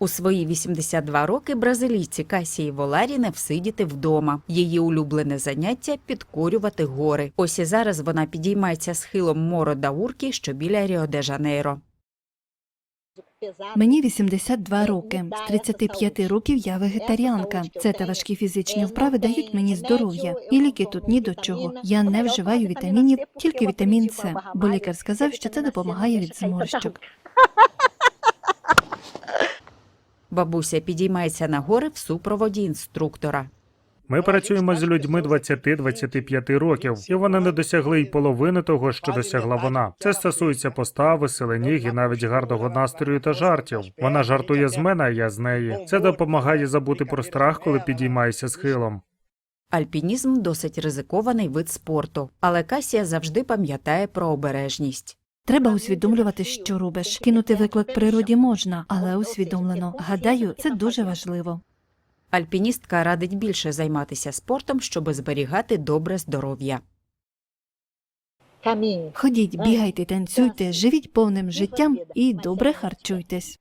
У свої 82 роки бразилійці Касії Воларі не всидіти вдома. Її улюблене заняття підкорювати гори. Ось і зараз вона підіймається схилом Моро да Уркі, що біля Ріо-де-Жанейро. Мені 82 роки. З 35 років я вегетаріанка. Це та важкі фізичні вправи дають мені здоров'я. І ліки тут ні до чого. Я не вживаю вітамінів, тільки вітамін С, бо лікар сказав, що це допомагає від зморщок. Бабуся підіймається на гори в супроводі інструктора. Ми працюємо з людьми 20-25 років, і вони не досягли й половини того, що досягла вона. Це стосується постави, сили ніг і навіть гарного настрою та жартів. Вона жартує з мене, а я з неї. Це допомагає забути про страх, коли підіймаєшся схилом. Альпінізм досить ризикований вид спорту, але Касія завжди пам'ятає про обережність. Треба усвідомлювати, що робиш. Кинути виклик природі можна, але усвідомлено. Гадаю, це дуже важливо. Альпіністка радить більше займатися спортом, щоб зберігати добре здоров'я. Ходіть, бігайте, танцюйте, живіть повним життям і добре харчуйтесь.